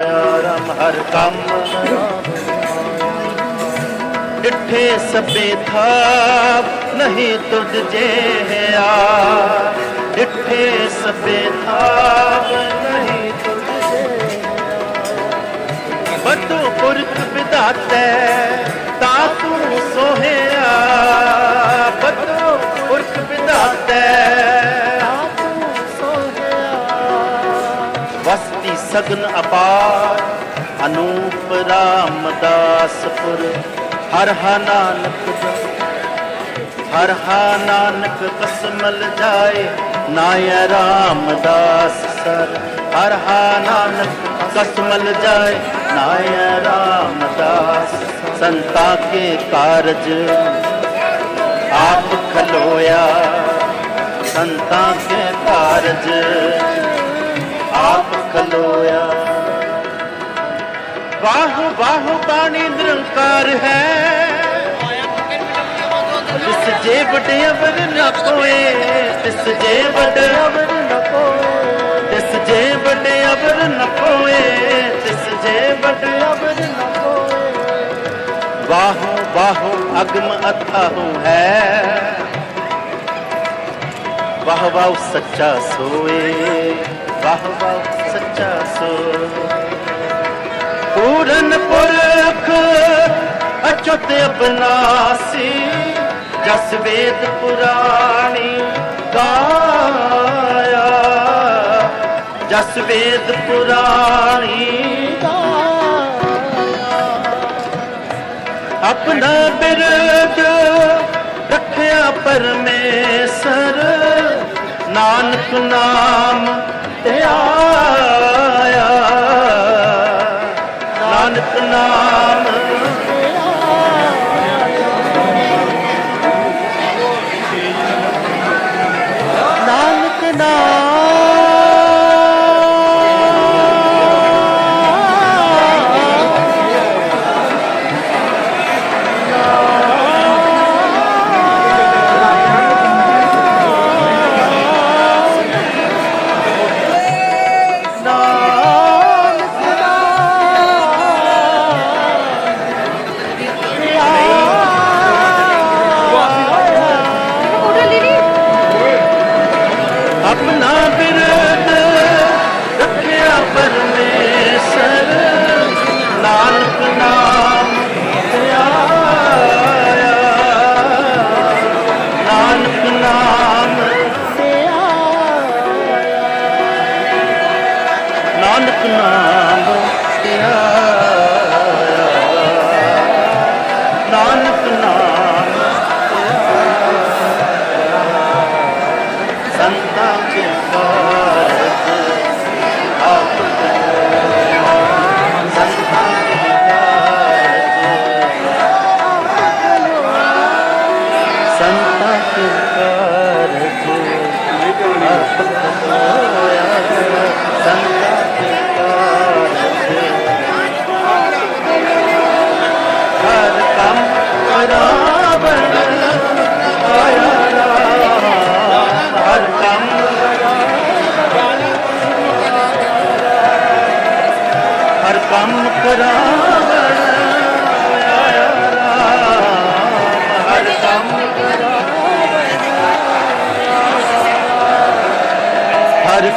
ਰਾਮ ਹਰ ਕੰਮ। ਡਿਠੇ ਸਭੇ ਥਾਪ, ਨਹੀਂ ਤੁਧ ਜਿਹਾ ਡਿਠੇ ਸਭੇ ਥਾਪ, ਨਹੀਂ ਤੁਧ ਬਤੂ ਪੁਰਖ ਵਿਦਾਤੈ ਤਾ ਤੂੰ ਸੋਹਿਆ। ਸਗਨ ਅਪਾਰ, ਅਨੂਪ ਰਾਮਦਾਸਪੁਰ ਹਰ ਹਾ ਹਰ ਹਾ ਨਾਨਕ ਕਸਮਲ ਜਾਏ ਨਾਇ ਰਾਮਦਾਸ ਸਰ। ਹਰ ਹਾ ਨਾਨਕ ਕਸਮਲ ਜਾਏ ਨਾਇ ਰਾਮਦਾਸ ਸੰਤਾ ਕੇ ਕਾਰਜ ਆਪ ਖਲੋਇਆ, ਸੰਤਾ ਕੇ ਕਾਰਜ ਆਪ ਖਲੋਇਆ। ਵਾਹ ਵਾਹ, ਬਾਣੀ ਨਿਰੰਕਾਰ ਹੈ। ਤਿਸ ਜੇ ਵੱਡੇ ਅਵਰ ਨਾ ਕੋਏ ਤਿਸ ਜੇ ਵੱਡੇ ਅਵਰ ਨਾ ਕੋਏ ਤਿਸ ਜੇ ਵੱਡੇ ਅਵਰ ਨਾ ਕੋਏ ਤਿਸ ਜੇ ਵੱਡੇ ਅਵਰ ਨਾ ਕੋਏ ਵਾਹੋ ਵਾਹੋ, ਅਗਮ ਅਥਾਹੂ ਹੈ। ਵਾਹ ਵਾਹ, ਸੱਚਾ ਸੋਏ। ਵਾਹ ਵਾਹ ਸੱਚਾ ਸੋ ਪੂਰਨ ਪੁਰਖ ਅਚੁੱਤ ਅਬਨਾਸੀ, ਜਸ ਵੇਦ ਪੁਰਾਣੀ ਗਾਇਆ। ਜਸ ਵੇਦ ਪੁਰਾਣੀ ਆਪਣਾ ਬਿਰਦ ਰੱਖਿਆ ਪਰਮੇਸ਼ਰ, ਨਾਨਕ ਨਾਮ ਤੇ ਆਇਆ। ਨਾਨਕ ਨਾਮ। ਨਾਨਕ ਨਾਮ।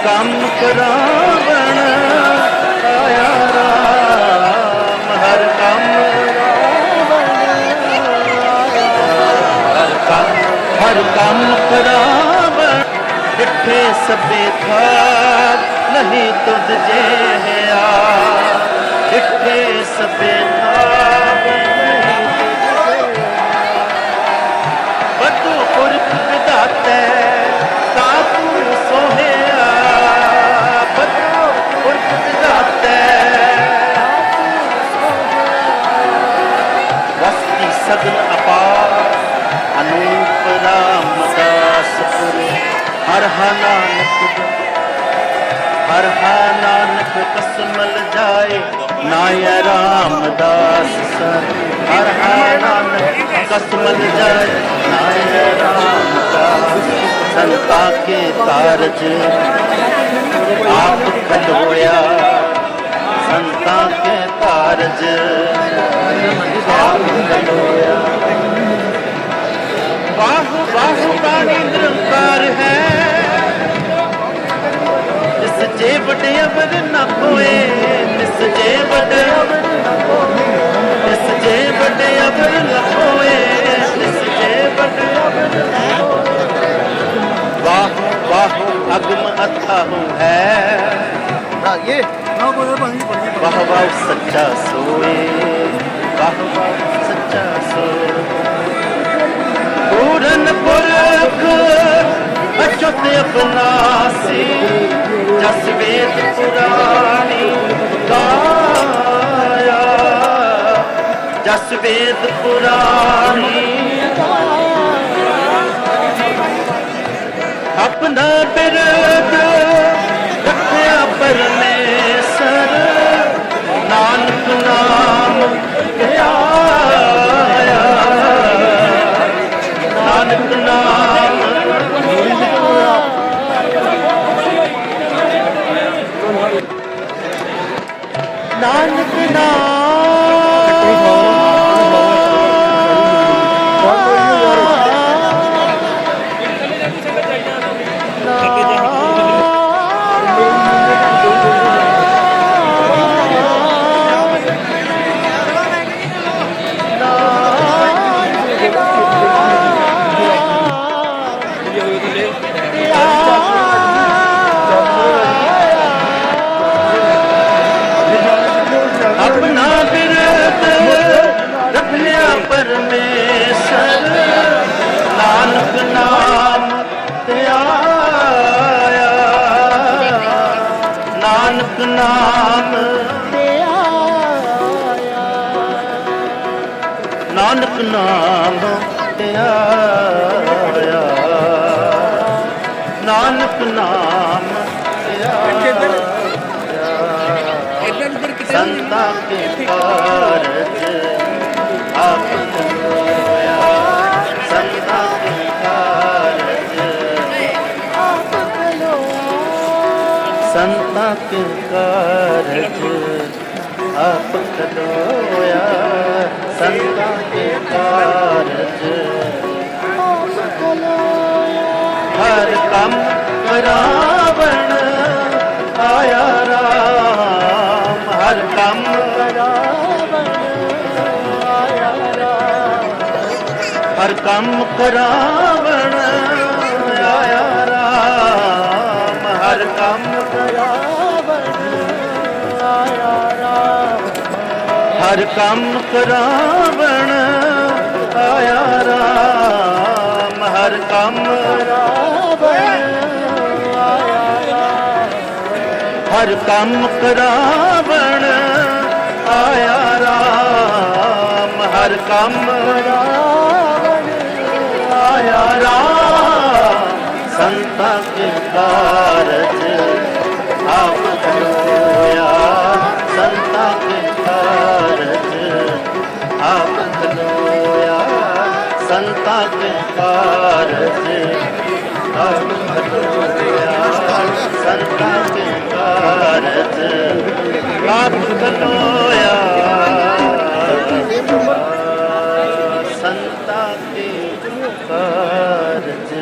ਕੰਮ ਕਰਾਵਣ, ਆਇਆ ਰਾਮ, ਹਰ ਕੰਮ ਹਰ ਕੰਮ ਹਰ ਕੰਮ ਕਰਾਵਣ। ਡਿਠੇ ਸਭੇ ਥਾਪ ਨਹੀਂ ਤੁਧ ਜਿਹਾ ਡਿਠੇ ਸਭੇ ਥਾਪ ਵਸਤੀ ਸਗਨ ਅਪਾਰ ਅਨੂਪ ਰਾਮਦਾਸਪੁਰ ਹਰ ਹਾ ਨਾਨਕ ਹਰ ਹਾ ਨਾਨਕ ਕਸਮਲ ਜਾਏ ਨਾਇ ਰਾਮਦਾਸ ਸਰ ਹਰ ਹਾ ਨਾਨਕ ਕਸਮਲ ਜਾਏ ਨਾਇ ਰਾਮਦਾਸ ਸੰਤਾ ਸੰਤਾਂ ਕੇ ਕਾਰਜ। ਬਾਹੂ ਬਾਹੂ ਬਾਣੀ ਨਿਰੰਕਾਰ ਹੈ। ਜਿਸ ਜੇ ਵੱਡੇ ਅਮਰ ਨਾ ਹੋਏ ਜਿਸ ਜੇ ਵੱਡੇ ਅਮਰ ਵੱਡੇ ਅਮਰ ਨਾ ਹੋਏ ਜਿਸ ਅਗਮ ਅਥਾ ਹੈ। ਨਾ ਇਹ ਵਾਹ ਵਾਹ ਸੱਚਾ ਸੋਏ ਵਾਹ ਵਾਹ ਸੱਚਾ ਸੋਏ ਪੂਰਨ ਪੁਰਖ ਅਚੁੱਤ ਅਬਨਾਸੀ ਜਸ ਵੇਦ ਪੁਰਾਣੀ ਗਾਇਆ ਜਸ ਵੇਦ ਪੁਰਾਣੀ ਆਪਣਾ ਬਿਰਦ ਨਾਨਕ ਨਾਮ ਨਾਨਕ ਨਾਮ ਧਿਆਇਆ ਨਾਨਕ ਨਾਮ ਸੰਤਾਂ ਕੇ ਕਾਰਜ ਆਪ ਹੋਇਆ। ਸੰਤਾਂ ਕੇ ਕਾਰਜ ਆਪ ਸੰਤਾਂ ਕੇ ਕਾਰਜ ਆਪ ਖਲੋਇਆ ਸੰਤਾਂ ਕੇ ਕਾਰਜ ਹਰ ਕੰਮ ਰਾਵਣ ਆਇਆ ਰਾਮ ਹਰ ਕੰਮ ਰਾਵਣ ਆਇਆ ਰਾਮ ਹਰ ਕੰਮ ਕਰਾਵਣ ਆਇਆ ਰਾਮ ਹਰ ਕੰਮ ਹਰ ਕੰਮ ਕਰਾਵਣ ਆਇਆ ਰਾਮ, ਹਰ ਕੰਮ ਕਰਾਵਣ ਆਇਆ ਹਰ ਕੰਮ ਕਰਾਵਣ ਆਇਆ ਰਾਮ, ਹਰ ਕੰਮ ਕਰਾਵਣ ਆਇਆ ਰਾਮ। ਸੰਤਾਂ ਕੇ ਕਾਰਜ ਆਪ ਖਲੋਇਆ ਸੰਤਾ ਕੇ ਕਾਰਜ ਆਪ ਖਲੋਇਆ ਸੰਤਾਂ ਕੇ ਕਾਰਜ ਆਪ ਖਲੋਇਆ ਸੰਤਾਂ ਕੇ ਕਾਰਜ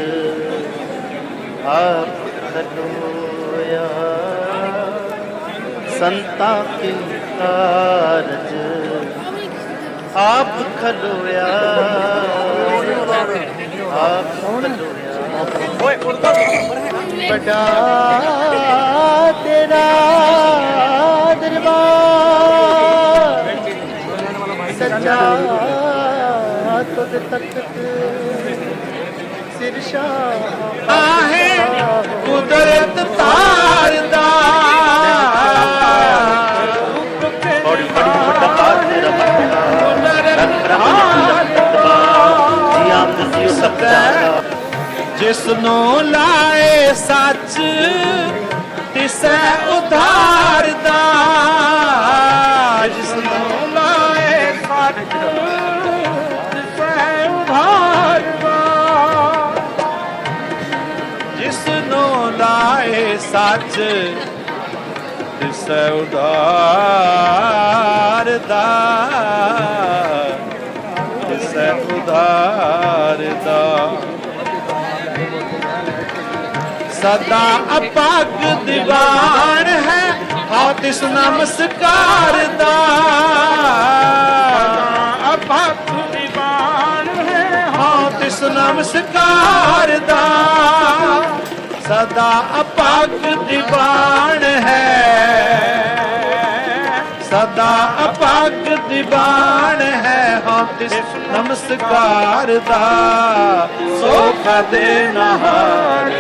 ਆਪ ਖਲੋਇਆ ਸੰਤਾਂ ਕੇ ਕਾਰਜ ਆਪ ਖਲੋਇਆ। ਆਪ ਖਲੋਇਆ। ਵੱਡਾ ਤੇਰਾ ਦਰਬਾਰ। ਸੱਚਾ ਤੁਧ ਤਖਤ ਸਿਰਸ਼ਾ ਆਹੇ ਕੁਦਰਤ ਤਾਰਦਾ ਜੀ ਜਿਸ ਨੂੰ ਲਾਏ ਸੱਚ, ਤਿਸੈ ਉਧਾਰਦਾ ਜਿਸ ਨੂੰ ਲਾਏ ਸੱਚ, ਤਿਸੈ ਉਧਾਰਦਾ ਜਿਸ ਨੂੰ ਲਾਏ ਸੱਚ, ਤਿਸ ਉਧਾਰਦਾ ਉਧਾਰ ਸਦਾ ਅਪਾਗ ਦੀਵਾਨ ਹੈ ਹਾਂ ਤਿਸ ਨਮਸਕਾਰ ਦਾ। ਅਪਾਗ ਦੀਵਾਨ ਹੈ ਹਾਂ ਤਿਸ ਨਮਸਕਾਰ ਦਾ। ਸਦਾ ਅਪਾਗ ਦੀਵਾਨ ਹੈ। ਸਦਾ ਅਪਾਗ ਦੀਵਾਨ ਹੈ ਹਾਂ ਤਿਸ ਨਮਸਕਾਰ ਦਾ। ਸੋ ਕਦੇ ਨਹਾਰ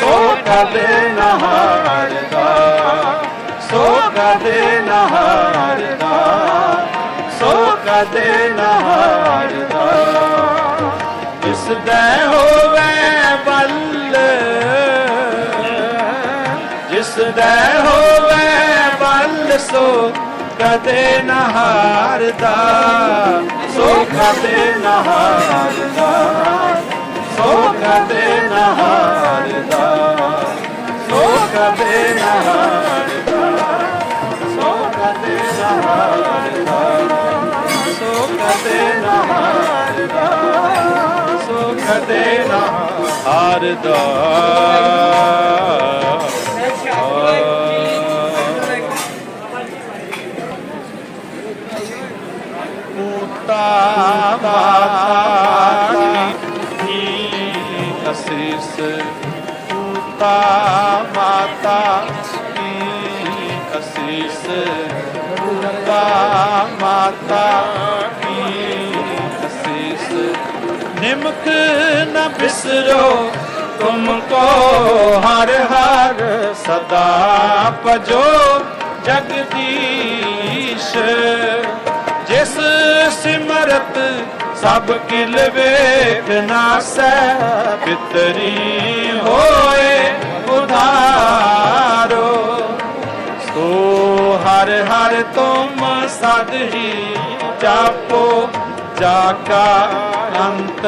ਸੋ ਕਦੇ ਨਹਾਰ ਦਾ ਸੋ ਕਦੇ ਨਹਾਰ ਦਾ ਸੋ ਕਦੇ ਨਹਾਰ ਦਾ। ਇਸ ਦਾ ਹੋਵੇ ਬਲ ਜਿਸ ਦਾ ਸੋ ਕਦੇ ਨਹਾਰਦਾ ਸੋ ਕਦੇ ਨਹਾਰਦਾ ਸੋ ਕਦੇ ਨਹਾਰਦਾ ਸੋ ਕਦੇ ਨਹਾਰਦਾ ਸੋ ਕਦੇ ਨਹਾਰਦਾ ਸੋ ਕਦੇ ਨਹਾਰਦਾ ਸੋ ਕਦੇ ਨਹਾਰਦਾ ਪੂਤਾ ਪੂਤਾ ਮਾਤਾ ਕੀ ਅਸੀਸ ਪੂਤਾ ਮਾਤਾ ਕੀ ਅਸੀਸ ਨਿਮਕ ਨ ਬਿਸਰੋ ਤੁਮਕੋ ਹਰ ਹਰ ਸਦਾ ਭਜੋ ਜਗਦੀਸ਼ ਜਿਸ ਸਿਮਰਤ ਸਭ ਕਿਲ ਵੇਖ ਨਾਸੈ ਪਿਤਰੀ ਹੋਏ ਉਧਾਰੋ ਸੋ ਹਰ ਹਰ ਤੁਮ ਸਦ ਹੀ ਜਾਪੋ, ਜਾ ਕਾ ਅੰਤ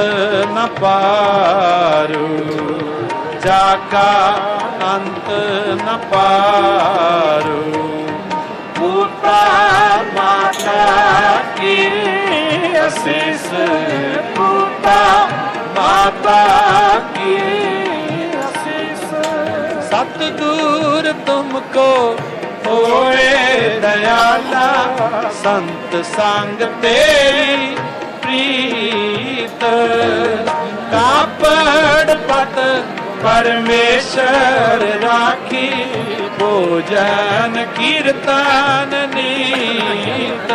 ਨ ਪਾਰੂ। ਜਾ ਕਾ ਅੰਤ ਨ ਪਾਰੂ। ਪੂਤਾ ਮਾਤਾ ਕੀ ਅਸੀਸ ਪੂਤਾ ਮਾਤਾ ਕੀ ਸਤਿਗੁਰ ਤੁਮਕੋ ਹੋਏ ਦਇਆਲਾ, ਸੰਤ ਸੰਗ ਤੇਰੀ ਪ੍ਰੀਤ। ਕਾਪੜ ਪਤ ਪਰਮੇਸ਼ਰ ਰਾਖੀ, ਭੋਜਨ ਕੀਰਤਨ ਨੀਤ।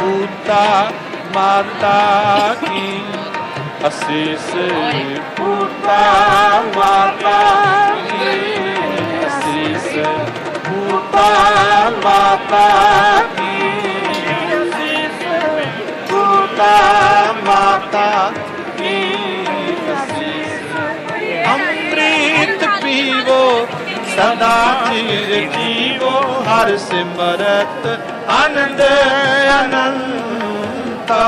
ਪੂਤਾ ਮਾਤਾ ਕੀ ਅਸੀਸ, ਪੂਤਾ ਮਾਤਾ ਕੀ ਮਾਤਾ ਕੀ ਮਾਤਾ ਅੰਮ੍ਰਿਤ ਪੀਵੋ, ਸਦਾ ਚਿਰ ਜੀਵੋ, ਹਰ ਸਿਮਰਤ ਆਨੰਦ ਅਨੰਤਾ।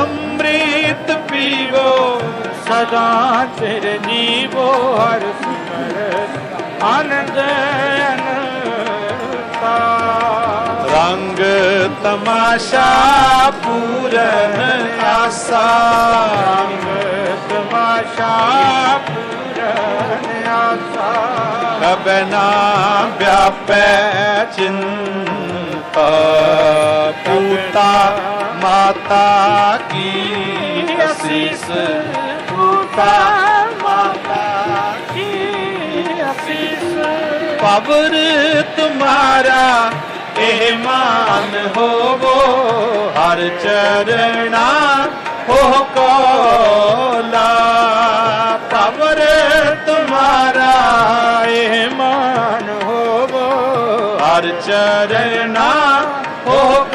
ਅੰਮ੍ਰਿਤ ਪੀਵੋ, ਸਦਾ ਚਿਰ ਜੀਵੋ, ਹਰ ਆਨੰਦ ਅਨੰਤਾ ਰੰਗ ਤਮਾਸ਼ਾ ਪੂਰਨ ਆਸਾ ਰੰਗ ਤਮਾਸ਼ਾ ਪੂਰਨ ਆਸਾ ਕਬੈ ਨਾ ਵਿਆਪੈ ਚਿੰਤਾ ਪੂਤਾ ਮਾਤਾ ਕੀ ਅਸੀਸ ਪੂਤਾ ਪਵਰ ਤੁਮਾਰਾ, ਇਹ ਮਾਨ ਹੋਵੋ, ਹਰ ਚਰਣਾ ਹੋ ਕੋਲਾ। ਪਵਰ ਤੁਮਾਰਾ, ਇਹ ਮਾਨ ਹੋਵੋ, ਹਰ ਚਰਣਾ ਹੋ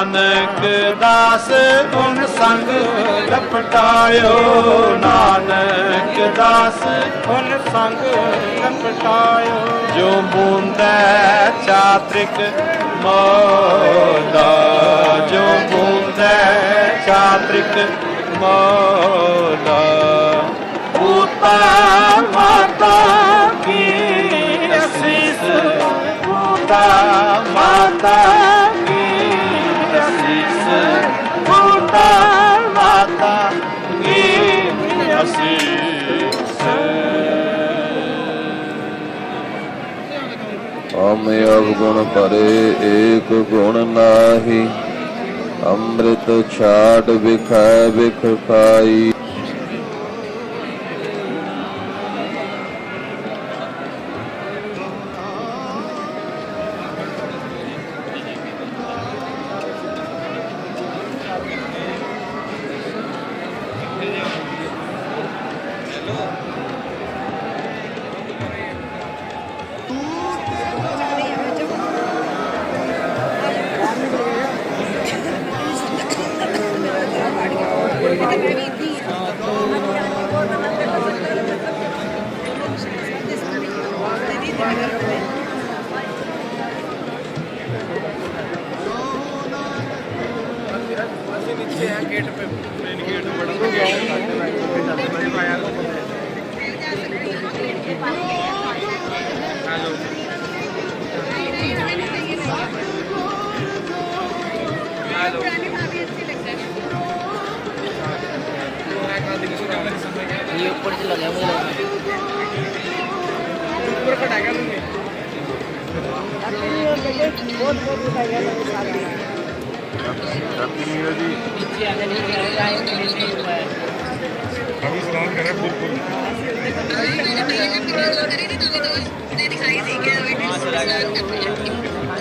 ਨਾਨਕ ਦਾਸ, ਗੁਣ ਸੰਗ ਲਪਟਾਇਓ। ਨਾਨਕ ਦਾਸ, ਗੁਣ ਸੰਗ ਲਪਟਾਇਓ। ਜੋ ਬੂੰਦੈ ਚਾਤ੍ਰਿਕ ਮੋਦਾ ਜੋ ਬੂੰਦੈ ਚਾਤ੍ਰਿਕ ਮੋਦਾ ਹਮ ਅਵਗੁਣ ਪਰੇ ਏਕ ਗੁਣ ਨਾਹੀ। ਅੰਮ੍ਰਿਤ ਛਾੜ ਵਿਖੈ ਵਿਖ ਖਾਈ। ऊपर से लगे मुझे ऊपर कटाएगा तुमने पीछे आने नहीं दे रहे आए नहीं हुआ है अभी सलाम करें फुल फुल मैंने पहले वीडियो करी थी तो भी दोस्त ने दिखाई दी क्या वीडियो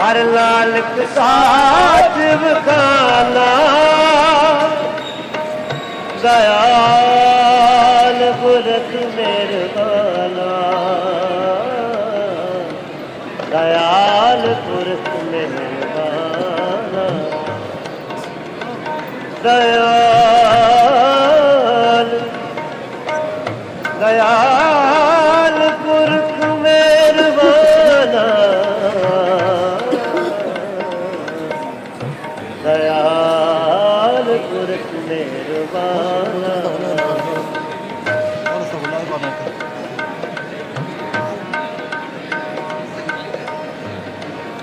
ਹਰ ਲਾਲ ਸਾਜ ਵਖਾਲਾ ਦਇਆਲ ਗੁਰਤ ਮਿਹਰਬਾਨਾ दयाल दयाल पुरख मेरबाना दयाल पुरख मेरबाना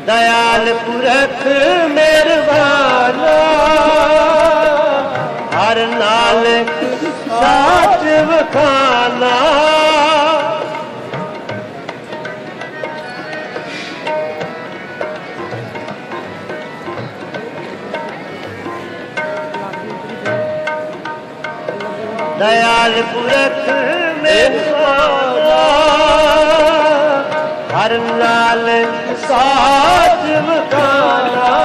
दयाल पुरख ਹਰ ਸਾਚ ਵਖਾਨਾ। ਦਇਆਲ ਪੁਰਖ ਮਿਹਰਬਾਨਾ ਹਰ ਨਾਨਕ ਸਾਚ ਵਖਾਨਾ।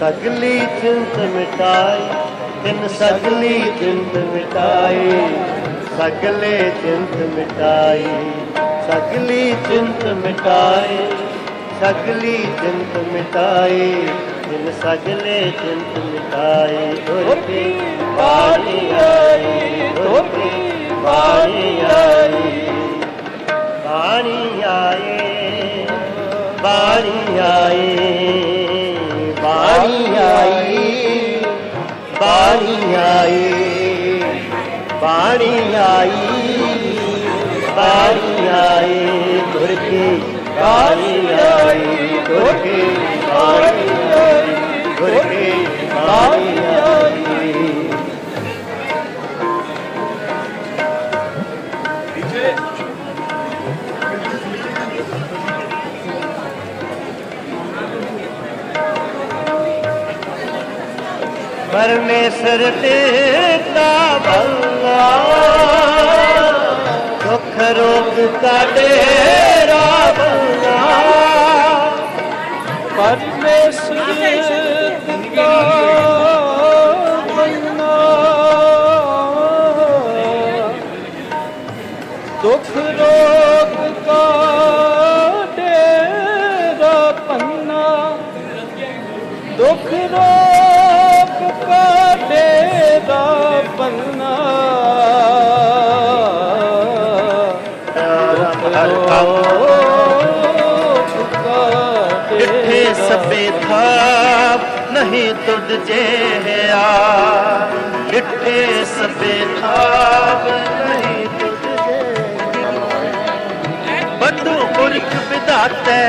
ਸਗਲੀ ਚਿੰਤ ਮਿਟਾਈ ਤਿਨ ਸਗਲੀ ਚਿੰਤ ਮਿਟਾਈ ਸਗਲੇ ਚਿੰਤ ਮਿਟਾਈ ਸਗਲੀ ਚਿੰਤ ਮਿਟਾਈ ਸਗਲੀ ਚਿੰਤ ਮਿਟਾਈ ਤਿੰਨ ਸਗਲੇ ਚਿੰਤ ਮਿਟਾਈ ਦੁਰਤੀ ਬਾਣੀ ਆਈ ਦੁਰਤੀ ਬਾਣੀ ਆਈ। ਬਾਣੀ ਆਏ ਬਾਣੀ ਆਏ ਬਾਣੀ ਆਈ। ਬਾਣੀ ਆਈ ਬਾਣੀ ਆਈ ਬਾਣੀ ਆਈ ਤੁਰ ਕੇ ਬਾਣੀ ਆਈ ਤੁਰ ਕੇ ਬਾਣੀ ਆਈ ਤੁਰ ਕੇ ਬਾਣੀ ਆਈ ਪਰਮੇਸ਼ਰ ਤੇਰਾ ਭਲਾ ਦੁੱਖ ਰੋਗ ਕਾਢੇ ਰੱਬ ਨਾ ਪਰਮੇਸ਼ਰ ਤੇਰਾ ਦੁੱਖ ਰੋਗ ਕਾ ਦੁੱਖ ਰੋਗ ਕਰਨਾ। ਕਿੱਥੇ ਸਭੇ ਥਾਪ ਨਹੀਂ ਤੁਧ ਜੇਆ ਕਿੱਥੇ ਸਭੇ ਥਾਪ ਨਹੀਂ ਤੁਧ ਜੇਆ ਬਦੂ ਪੁਰਖ ਵਿਦਾਤੇ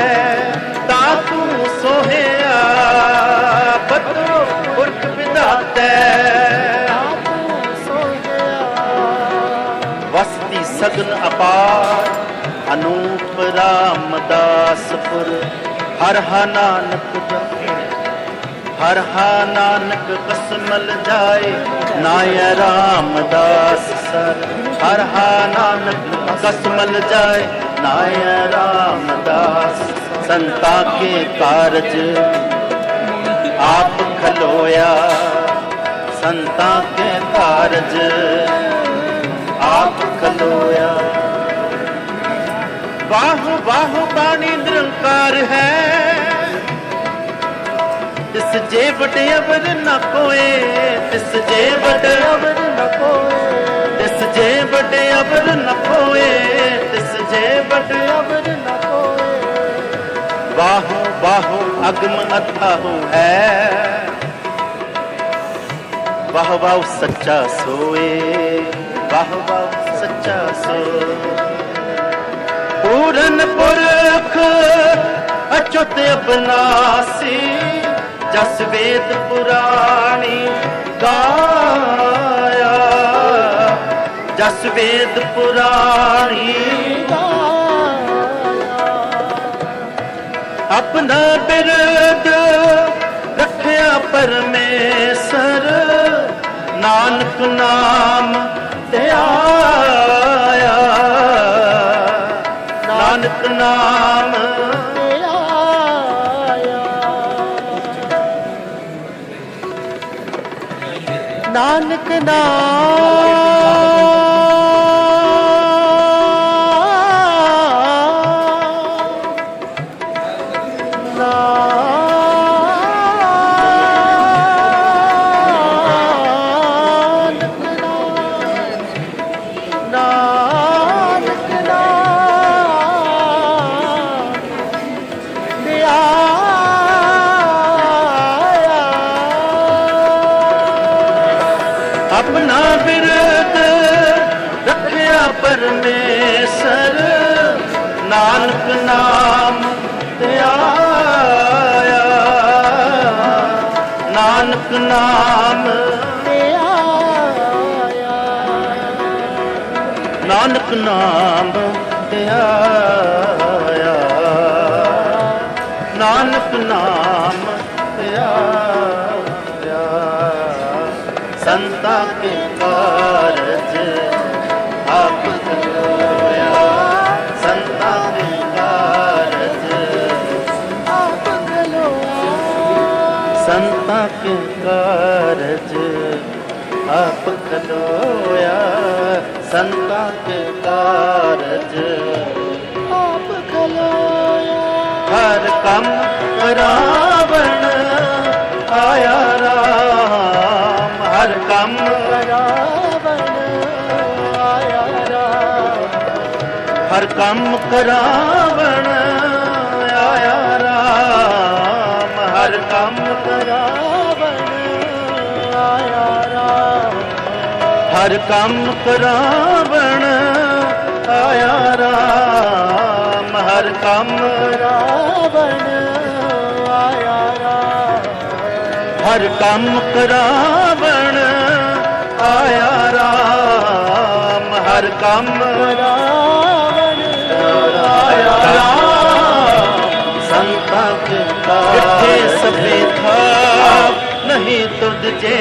ਵਸਤੀ ਅਪਾਰ, ਅਨੂਪ ਰਾਮਦਾਸਪੁਰ ਹਰ ਹਾ ਜਪੇ, ਹਰ ਹਾ ਕਸਮਲ ਜਾਏ। ਨਾਇ ਰਾਮਦਾਸ ਸਰ, ਹਰ ਹਾ ਕਸਮਲ ਜਾਏ। ਨਾਇ ਰਾਮਦਾਸ ਸੰਤਾ ਕੇ ਕਾਰਜ ਆਪ ਖਲੋਇਆ। ਸੰਤਾ ਕੇ ਕਾਰਜ ਆਪ ਖਲੋਇਆ। ਵਾਹ ਵਾਹ, ਬਾਣੀ ਨਿਰੰਕਾਰ ਹੈ। ਤਿਸ ਜੇ ਵਡੇ ਅਵਰ ਨ ਕੋਏ, ਤਿਸ ਜੇ ਵਡੇ ਅਵਰ ਨਾ ਕੋਏ। ਤਿਸ ਜੇ ਵਡੇ ਅਵਰ ਨ ਕੋਏ, ਤਿਸ ਜੇ ਵਡੇ ਅਵਰ ਨ ਕੋਏ। ਬਾਹੋ ਬਾਹੋ ਅਗਮ ਅਥਾਹੂ ਹੈ। ਵਾਹ ਵਾਹ, ਸੱਚਾ ਸੋਏ। ਵਾਹ ਵਾਹ ਸੱਚਾ ਸੋਏ ਪੂਰਨ ਪੁਰਖ ਅਚੁੱਤ ਅਬਨਾਸੀ ਜਸ ਵੇਦ ਪੁਰਾਣੀ ਗਾਇਆ। ਜਸ ਵੇਦ ਪੁਰਾਣੀ ਆਪਣਾ ਬਿਰਦ ਰੱਖਿਆ ਪਰਮੇਸ਼ਰ, ਨਾਨਕ ਨਾਮ ਨਾਨਕ ਨਾਮ ਨਾਨਕ ਨਾਮ ਨਾਨਕ ਨਾਮ। ਧਿਆਇਆ ਨਾਨਕ ਨਾਮ ਧਿਆਇਆ ਨਾਨਕ ਨਾਮ ਧਿਆਇਆ ਸੰਤਾ ਕੇ ਕਾਰਜ? ਆਪ ਖਲੋਇਆ ਸੰਤਾ ਕੇ ਕਾਰਜ। ਆਪ ਖਲੋਇਆ। ਹਰ ਕੰਮ ਕਰਾਵਣ ਆਇਆ ਰਾਮ। ਹਰ ਕੰਮ ਕਰਾਵਣ ਆਇਆ ਰਾਮ। ਹਰ ਕੰਮ ਕਰਾਵਣ ਆਇਆ ਰਾਮ। ਹਰ ਕੰਮ ਹਰ ਕੰਮ ਕਰਾਵਣ ਆਇਆ ਰਾਮ ਹਰ ਕੰਮ ਕਰਾਵਣ ਆਇਆ ਰਾਮ। ਹਰ ਕੰਮ ਕਰਾਵਣ ਆਇਆ ਰਾਮ ਹਰ ਕੰਮ ਕਰਾਵਣ ਆਇਆ ਰਾਮ। ਸੰਤਾਂ ਕੇ ਕਾਰਜ ਸਭੇ ਥਾ ਨਹੀਂ ਤੁਧ ਜੇ